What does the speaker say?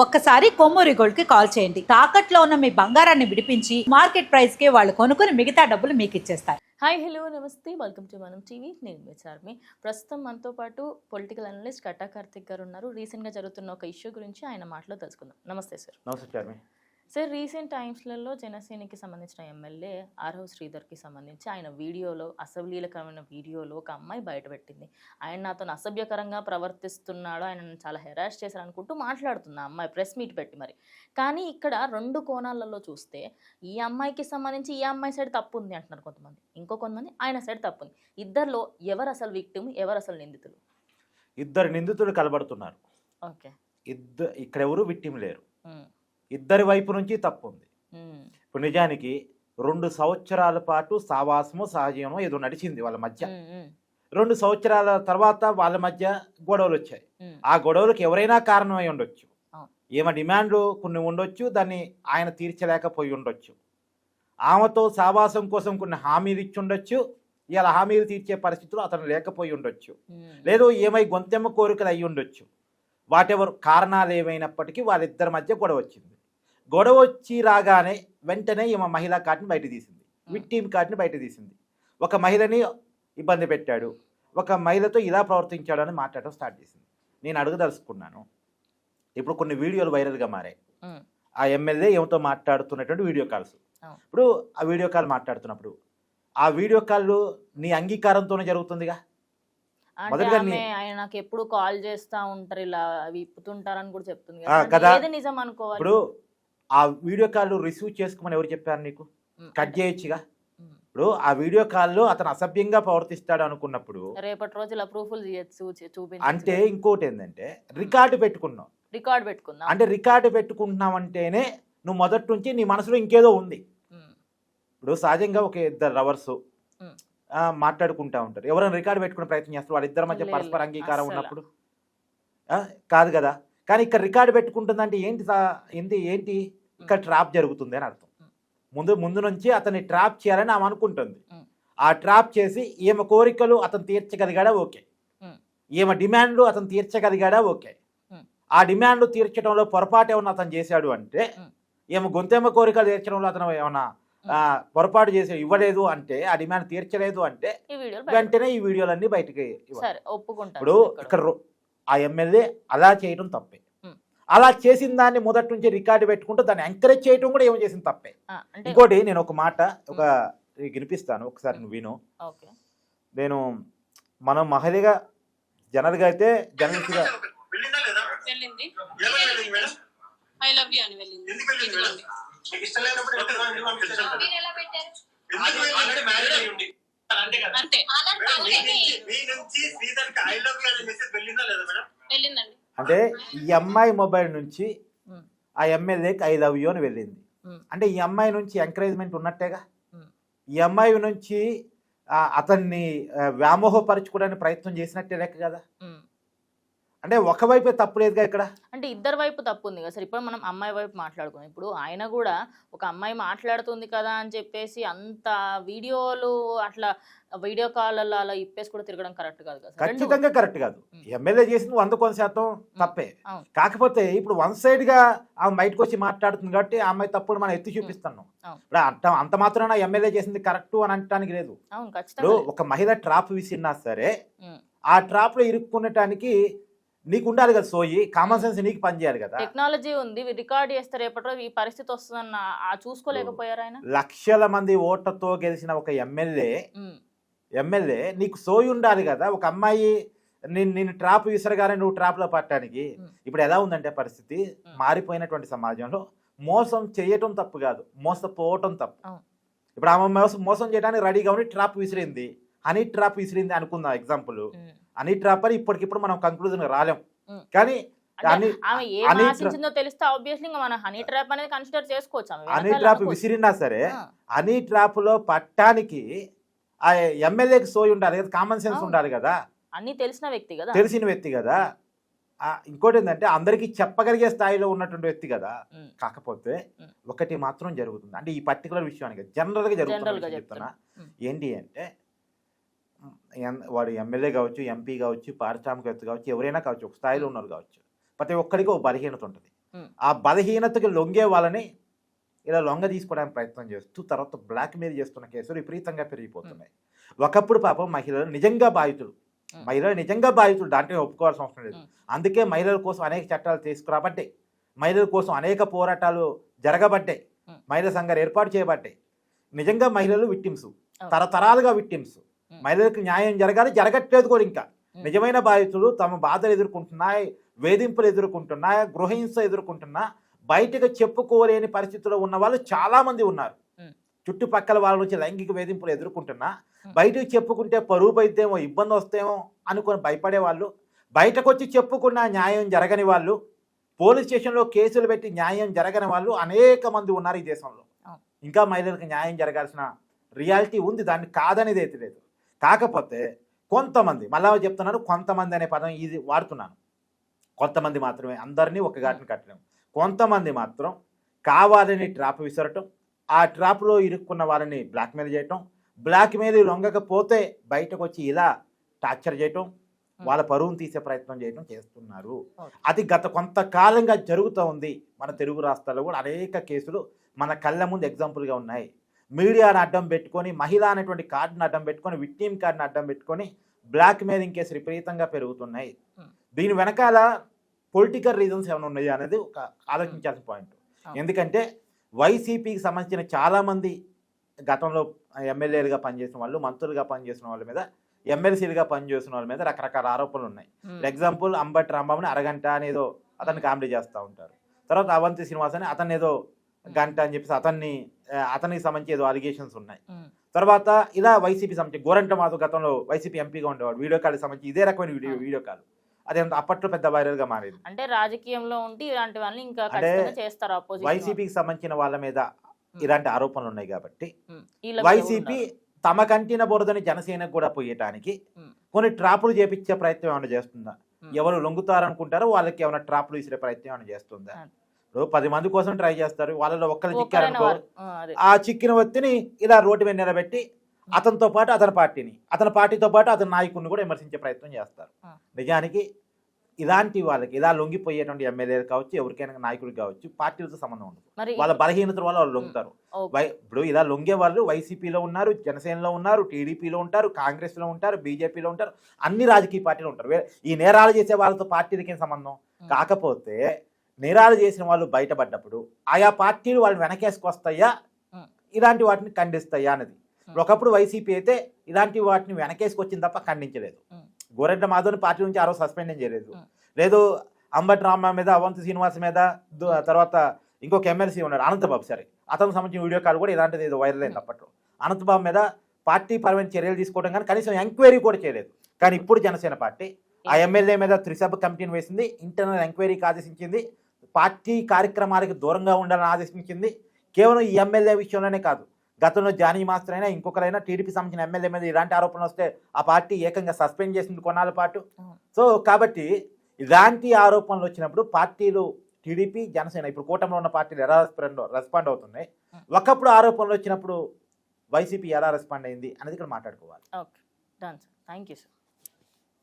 ఒక్కసారి కొమ్మూరి గోల్డ్కి కాల్ చేయండి. తాకట్లో ఉన్న మీ బంగారాన్ని విడిపించి మార్కెట్ ప్రైస్కి వాళ్ళు కొనుక్కుని మిగతా డబ్బులు మీకు ఇచ్చేస్తారు. హాయ్ హలో నమస్తే. Welcome to Manam TV. నేను మీ చార్మి. ప్రస్తుతం మనతో పాటు పొలిటికల్ అనలిస్ట్ కట్టా కార్తిక్ గారు ఉన్నారు. రీసెంట్గా జరుగుతున్న ఒక ఇష్యూ గురించి ఆయన మాటలో తెలుసుకుందాం. నమస్తే సార్. నమస్తే చార్మి. సార్ రీసెంట్ టైమ్స్లలో జనసేనకి సంబంధించిన ఎమ్మెల్యే ఆరవ్ శ్రీధర్కి సంబంధించి ఆయన వీడియోలో అసభ్యకరమైన వీడియోలో ఒక అమ్మాయి బయటపెట్టింది ఆయన నాతో అసభ్యకరంగా ప్రవర్తిస్తున్నాడు ఆయన చాలా హెరాస్ చేశారు అనుకుంటూ మాట్లాడుతుంది ఆ అమ్మాయి ప్రెస్ మీట్ పెట్టి మరి. కానీ ఇక్కడ రెండు కోణాలలో చూస్తే ఈ అమ్మాయికి సంబంధించి ఈ అమ్మాయి సైడ్ తప్పు ఉంది అంటున్నారు కొంతమంది. ఇంకో కొంతమంది ఆయన సైడ్ తప్పు ఉంది ఇద్దరిలో ఎవరు అసలు విక్టిమ్ ఎవరు అసలు నిందితులు? ఇద్దరు నిందితుడు కలబడుతున్నారు. ఓకే. ఇద్దరు ఇక్కడ ఎవరు విట్టిం లేరు. ఇద్దరి వైపు నుంచి తప్పు ఉంది ఇప్పుడు నిజానికి రెండు సంవత్సరాల పాటు సావాసము సహజీవనం ఏదో నడిచింది వాళ్ళ మధ్య. రెండు సంవత్సరాల తర్వాత వాళ్ళ మధ్య గొడవలు వచ్చాయి. ఆ గొడవలకు ఎవరైనా కారణమై ఉండొచ్చు. ఈమె డిమాండ్లు కొన్ని ఉండొచ్చు దాన్ని ఆయన తీర్చలేకపోయి ఉండొచ్చు. ఆమెతో సావాసం కోసం కొన్ని హామీలు ఇచ్చి ఉండొచ్చు. ఇలా హామీలు తీర్చే పరిస్థితులు అతను లేకపోయి ఉండొచ్చు. లేదు ఏమై గొంతెమ్మ కోరికలు అయి ఉండొచ్చు. వాటెవర్ కారణాలు ఏమైనప్పటికీ వాళ్ళిద్దరి మధ్య గొడవ వచ్చింది. గొడవ వచ్చి రాగానే వెంటనే ఈమె మహిళా కార్డుని బయట తీసింది. విక్టీమ్ కార్డుని బయట తీసింది. ఒక మహిళని ఇబ్బంది పెట్టాడు. ఒక మహిళతో ఇలా ప్రవర్తించాడు అని మాట్లాడటం స్టార్ట్ చేసింది. నేను అడుగుదలుచుకున్నాను. ఇప్పుడు కొన్ని వీడియోలు వైరల్గా మారాయి. ఆ. ఎమ్మెల్యే ఏమతో మాట్లాడుతున్నటువంటి వీడియో కాల్స్. ఇప్పుడు ఆ వీడియో కాల్ మాట్లాడుతున్నప్పుడు ఆ వీడియో కాల్ నీ అంగీకారంతోనే జరుగుతుందిగా? నాకు ఎప్పుడు కాల్ చేస్తా ఉంటారు ఇలా విప్పుతుంటారని కూడా చెప్తుంది కదా. నిజం అనుకోవాలి? ఇప్పుడు ఆ వీడియో కాల్ రిసీవ్ చేసుకోమని ఎవరు చెప్పారు నీకు? కట్ చేయొచ్చుగా. ఇప్పుడు ఆ వీడియో కాల్లో అతను అసభ్యంగా ప్రవర్తిస్తాడు అనుకున్నప్పుడు రేపటి రోజు ఇలా ప్రూఫ్లు చూపించి అంటే ఇంకోటి ఏంటంటే రికార్డు పెట్టుకున్నావు. రికార్డ్ పెట్టుకుందాం. అంటే రికార్డు పెట్టుకుంటున్నావు అంటేనే నువ్వు మొదటి నుంచి నీ మనసులో ఇంకేదో ఉంది. ఇప్పుడు సహజంగా ఒక ఇద్దరు రవర్స్ ఉమ్. మాట్లాడుకుంటా ఉంటారు. ఎవరైనా రికార్డు పెట్టుకునే ప్రయత్నం చేస్తారు. వాళ్ళిద్దరి మధ్య పరస్పర అంగీకారం. ఉన్నప్పుడు. కాదు కదా? కానీ ఇక్కడ రికార్డు పెట్టుకుంటుందంటే ఏంటి ఏంటి ఏంటి ఇక్కడ ట్రాప్ జరుగుతుంది అని అర్థం. ముందు ముందు నుంచి అతన్ని ట్రాప్ చేయాలని ఆమె అనుకుంటుంది. ఆ ట్రాప్ చేసి ఈమె కోరికలు అతను తీర్చగలిగాడా ఓకే. ఈమె డిమాండ్లు అతను తీర్చగలిగాడా ఓకే. ఆ డిమాండ్లు తీర్చడంలో పొరపాటు ఏమన్నా అతను చేశాడు అంటే ఉమ్. ఈమె గొంతెమ్మ కోరికలు తీర్చడంలో అతను ఏమన్నా పొరపాటు చేసి ఇవ్వలేదు అంటే ఆ డిమాండ్ తీర్చలేదు అంటే వెంటనే ఈ వీడియోలన్నీ బయటికి ఇప్పుడు ఇక్కడ. ఆ ఎమ్మెల్యే అలా చేయడం తప్పే. అలా చేసిన దాన్ని మొదటి నుంచి రికార్డు పెట్టుకుంటూ దాన్ని ఎంకరేజ్ చేయడం కూడా ఏమో చేసిన తప్పే. ఇంకోటి నేను ఒక మాట ఒక వినిపిస్తాను ఒకసారి నువ్వు విను. ఓకే. నేను మనం మహిళగా జనరల్గా అయితే జర్నలిస్ట్గా ఐ లవ్ యూ అని వెళ్ళింది. ఉంది. అంతే. అంటే ఈ అమ్మాయి మొబైల్ నుంచి ఆ ఎమ్మెల్యేకి ఐ లవ్ యూ అని వెళ్ళింది. అంటే ఈ అమ్మాయి నుంచి ఎంకరేజ్మెంట్ ఉన్నట్టేగా. ఈ అమ్మాయి నుంచి ఆ, అతన్ని వ్యామోహపరచుకోవడానికి ప్రయత్నం చేసినట్టే లెక్క కదా. అంటే ఒకవైపే తప్పు లేదుగా ఇక్కడ? అంటే ఇద్దరు వైపు తప్పు ఉంది కదా సార్. ఇప్పుడు మనం అమ్మాయి వైపు మాట్లాడుకున్నాం. ఇప్పుడు ఆయన కూడా ఒక అమ్మాయి మాట్లాడుతుంది కదా అని చెప్పేసి అంత వీడియోలు అట్లా వీడియో కాల్లో అలా ఇప్పేసి కూడా తిరగడం కరెక్ట్ కాదు కదా ఖచ్చితంగా కరెక్ట్ కాదు. ఎమ్మెల్యే చేసింది వంద కొంత శాతం తప్పే. కాకపోతే ఇప్పుడు వన్ సైడ్గా ఆమె బయటకు వచ్చి మాట్లాడుతుంది కాబట్టి ఆ అమ్మాయి తప్పుడు మనం ఎత్తి చూపిస్తున్నాం. ఇప్పుడు అంత అంత మాత్రాన ఎమ్మెల్యే చేసింది కరెక్ట్ అని అనటానికి లేదు. ఒక మహిళ ట్రాప్ విసిరినా సరే. ఆ ట్రాప్లో ఇరుక్కునటానికి నీకు ఉండాలి కదా సోయి. కామన్ సెన్స్ నీకు పనిచేయాలి కదా. టెక్నాలజీ ఉంది. రికార్డ్ చేస్తే రేపటి రోజు ఈ పరిస్థితి వస్తుందన్న చూసుకోలేకపోయారు ఆయన. లక్షల మంది ఓట్లతో గెలిచిన ఒక ఎమ్మెల్యే ఎమ్మెల్యే నీకు సోయి ఉండాలి కదా. ఒక అమ్మాయి నేను నేను ట్రాప్ విసరగానే నువ్వు ట్రాప్లో పట్టడానికి. ఇప్పుడు ఎలా ఉందంటే పరిస్థితి. మారిపోయినటువంటి సమాజంలో మోసం చేయటం తప్పు కాదు. మోసపోవటం తప్పు. ఇప్పుడు ఆమె మోసం మోసం చేయడానికి రెడీగా ఉండి ట్రాప్ విసిరింది. హనీ ట్రాప్ విసిరింది అనుకుందాం ఎగ్జాంపుల్. అని ఇప్పటికిప్పుడు మనం కంక్లూజన్ రాలేం. కానీ హనీ ట్రాప్. విసిరినా సరే హనీ ట్రాప్లో పట్టానికి ఆ ఎమ్మెల్యేకి సోయి ఉండాలి కదా కామన్ సెన్స్. ఉండాలి కదా. అన్నీ తెలిసిన వ్యక్తి కదా. తెలిసిన వ్యక్తి కదా. ఇంకోటి ఏంటంటే అందరికీ చెప్పగలిగే స్థాయిలో ఉన్నటువంటి వ్యక్తి కదా. కాకపోతే. ఒకటి మాత్రం జరుగుతుంది. అంటే ఈ పర్టికులర్ విషయానికి జనరల్గా జరుగుతున్న General గా విషయం చెప్తున్నా. ఏంటి అంటే వాడు ఎమ్మెల్యే కావచ్చు ఎంపీ కావచ్చు పారిశ్రామికవేత్త కావచ్చు ఎవరైనా కావచ్చు ఒక స్థాయిలో ఉన్నారు కావచ్చు ప్రతి ఒక్కరికి ఒక బలహీనత ఉంటుంది. ఆ బలహీనతకి లొంగే వాళ్ళని ఇలా లొంగ తీసుకోవడానికి ప్రయత్నం చేస్తూ తర్వాత బ్లాక్ మెయిల్ చేస్తున్న కేసులు విపరీతంగా పెరిగిపోతున్నాయి ఒకప్పుడు పాపం మహిళలు నిజంగా బాధితులు. మహిళలు నిజంగా బాధితులు దాంట్లో ఒప్పుకోవాల్సిన అవసరం లేదు. అందుకే మహిళల కోసం అనేక చట్టాలు తీసుకురాబట్టాయి మహిళల కోసం అనేక పోరాటాలు జరగబడ్డాయి Hmm. మహిళా సంఘాలు ఏర్పాటు చేయబడ్డాయి నిజంగా మహిళలు విక్టిమ్స్. తరతరాలుగా విక్టిమ్స్. మహిళలకు న్యాయం జరగాలి జరగట్లేదు కూడా ఇంకా. నిజమైన బాధితులు తమ బాధలు ఎదుర్కొంటున్నాయి వేధింపులు ఎదుర్కొంటున్నాయి గృహహింస ఎదుర్కొంటున్నా. బయటకు చెప్పుకోలేని పరిస్థితుల్లో ఉన్న వాళ్ళు చాలా మంది ఉన్నారు. చుట్టుపక్కల వాళ్ళ నుంచి లైంగిక వేధింపులు ఎదుర్కొంటున్నా. బయటకు చెప్పుకుంటే పరువు పోయిద్దేమో ఇబ్బంది వస్తేమో అనుకొని భయపడే వాళ్ళు. బయటకు వచ్చి చెప్పుకున్న న్యాయం జరగని వాళ్ళు. పోలీస్ స్టేషన్లో కేసులు పెట్టి న్యాయం జరగని వాళ్ళు అనేక మంది ఉన్నారు ఈ దేశంలో. ఇంకా మహిళలకు న్యాయం జరగాల్సిన రియాలిటీ ఉంది. దాన్ని కాదనేది అయితే లేదు. కాకపోతే కొంతమంది మళ్ళా చెప్తున్నాను కొంతమంది అనే పదం ఇది వాడుతున్నాను. కొంతమంది మాత్రమే అందరినీ ఒక ఘాటిని కట్టలేము కొంతమంది మాత్రం కావాలని ట్రాప్ విసరటం ఆ ట్రాప్లో ఇరుక్కున్న వాళ్ళని బ్లాక్మెయిల్ చేయటం బ్లాక్మెయిల్ లొంగకపోతే బయటకు వచ్చి ఇలా టార్చర్ చేయటం వాళ్ళ పరువును తీసే ప్రయత్నం చేయటం చేస్తున్నారు. అది గత కొంతకాలంగా జరుగుతూ ఉంది మన తెలుగు రాష్ట్రాల్లో కూడా అనేక కేసులు మన కళ్ళ ముందు ఎగ్జాంపుల్గా ఉన్నాయి. మీడియాను అడ్డం పెట్టుకొని మహిళ అనేటువంటి కార్డును అడ్డం పెట్టుకొని విక్టిమ్ కార్డును అడ్డం పెట్టుకొని బ్లాక్ మెయిలింగ్ కేసులు విపరీతంగా పెరుగుతున్నాయి. దీని వెనకాల పొలిటికల్ రీజన్స్ ఏమైనా ఉన్నాయి అనేది ఒక ఆలోచించాల్సిన పాయింట్. ఎందుకంటే వైసీపీకి సంబంధించిన చాలామంది గతంలో ఎమ్మెల్యేలుగా పనిచేసిన వాళ్ళు మంత్రులుగా పనిచేసిన వాళ్ళ మీద ఎమ్మెల్సీలుగా పనిచేసిన వాళ్ళ మీద రకరకాల ఆరోపణలు ఉన్నాయి. ఫర్ ఎగ్జాంపుల్ అంబటి రాంబాబుని అరగంట అనేదో అతన్ని కామెడీ చేస్తూ ఉంటారు తర్వాత అవంతి శ్రీనివాస్ అని అతన్ని ఏదో గంట అని చెప్పేసి అతన్ని అతనికి సంబంధించి ఏదో అలిగేషన్స్ ఉన్నాయి. తర్వాత ఇలా వైసీపీ సంబంధించి గోరంట మాధవ్ గతంలో వైసీపీ ఎంపీగా ఉండేవాడు. వీడియో కాల్ సంబంధించి ఇదే రకమైన వీడియో. Video call. అది అప్పట్లో పెద్ద వైరల్గా మారింది. అంటే రాజకీయంలో ఉండి ఇలాంటి వాళ్ళని ఇంకా చేస్తారు వైసీపీకి సంబంధించిన వాళ్ళ మీద ఇలాంటి ఆరోపణలు ఉన్నాయి కాబట్టి వైసీపీ తమ కంటిన బురదని జనసేనకు కూడా పోయటానికి. కొన్ని ట్రాపులు చేపించే ప్రయత్నం ఏమైనా చేస్తుందా. ఎవరు లొంగుతారనుకుంటారో వాళ్ళకి ఏమైనా ట్రాపులు విసిరే ప్రయత్నం ఏమైనా చేస్తుందా? పది మంది కోసం ట్రై చేస్తారు. వాళ్ళలో ఒక్కరు చిక్కారనుకో. ఆ, చిక్కిన వ్యక్తిని ఇలా రోడ్డు మీద నిలబెట్టి అతనితో పాటు అతని పార్టీని అతని పార్టీతో పాటు అతని నాయకుడిని కూడా విమర్శించే ప్రయత్నం చేస్తారు. నిజానికి ఇలాంటి వాళ్ళకి ఇలా లొంగిపోయేటువంటి ఎమ్మెల్యేలు కావచ్చు ఎవరికైనా నాయకులు కావచ్చు పార్టీలతో సంబంధం ఉండదు. వాళ్ళ బలహీనతల వల్ల వాళ్ళు లొంగుతారు. ఇప్పుడు ఇలా లొంగే వాళ్ళు వైసీపీలో ఉన్నారు జనసేనలో ఉన్నారు టీడీపీలో ఉంటారు కాంగ్రెస్లో ఉంటారు బీజేపీలో ఉంటారు అన్ని రాజకీయ పార్టీలు ఉంటారు. ఈ నేరాలు చేసే వాళ్ళతో పార్టీలకి ఏం సంబంధం. కాకపోతే నేరాలు చేసిన వాళ్ళు బయటపడ్డప్పుడు ఆయా పార్టీలు వాళ్ళని వెనకేసుకొస్తాయా. ఇలాంటి వాటిని ఖండిస్తాయా Hmm. ఒకప్పుడు వైసీపీ అయితే ఇలాంటి వాటిని వెనకేసుకొచ్చింది తప్ప ఖండించలేదు. గోరెడ్ల మాధవ్ని పార్టీ నుంచి ఆ రోజు సస్పెండ్ చేయలేదు. లేదు అంబటి రామ మీద అవంతి శ్రీనివాస్ మీద తర్వాత ఇంకొక ఎమ్మెల్సీ ఉన్నాడు అనంతబాబు సరే. అతనికి సంబంధించిన వీడియో కాల్ కూడా ఇలాంటిది ఏదో వైరల్ అయింది అప్పట్లో. అనంతబాబు మీద పార్టీ పరమైన చర్యలు తీసుకోవడం కానీ కనీసం ఎంక్వైరీ కూడా చేయలేదు. కానీ ఇప్పుడు జనసేన పార్టీ ఆ ఎమ్మెల్యే మీద త్రిసభ కమిటీని వేసింది ఇంటర్నల్ ఎంక్వైరీకి ఆదేశించింది పార్టీ కార్యక్రమాలకు దూరంగా ఉండాలని ఆదేశించింది. కేవలం ఈ ఎమ్మెల్యే విషయంలోనే కాదు. గతంలో జానీ మాస్టర్ అయినా ఇంకొకరైనా టీడీపీ సంబంధించిన ఎమ్మెల్యే మీద ఇలాంటి ఆరోపణలు వస్తే ఆ పార్టీ ఏకంగా సస్పెండ్ చేసింది కొన్నాళ్ళ పాటు. సో కాబట్టి ఇలాంటి ఆరోపణలు వచ్చినప్పుడు పార్టీలు టీడీపీ జనసేన ఇప్పుడు కూటమిలో ఉన్న పార్టీలు ఎలా రెస్పాండ్ రెస్పాండ్ అవుతున్నాయి? ఒకప్పుడు ఆరోపణలు వచ్చినప్పుడు వైసీపీ ఎలా రెస్పాండ్ అయింది అనేది ఇక్కడ మాట్లాడుకోవాలి. ఓకే. Thank you sir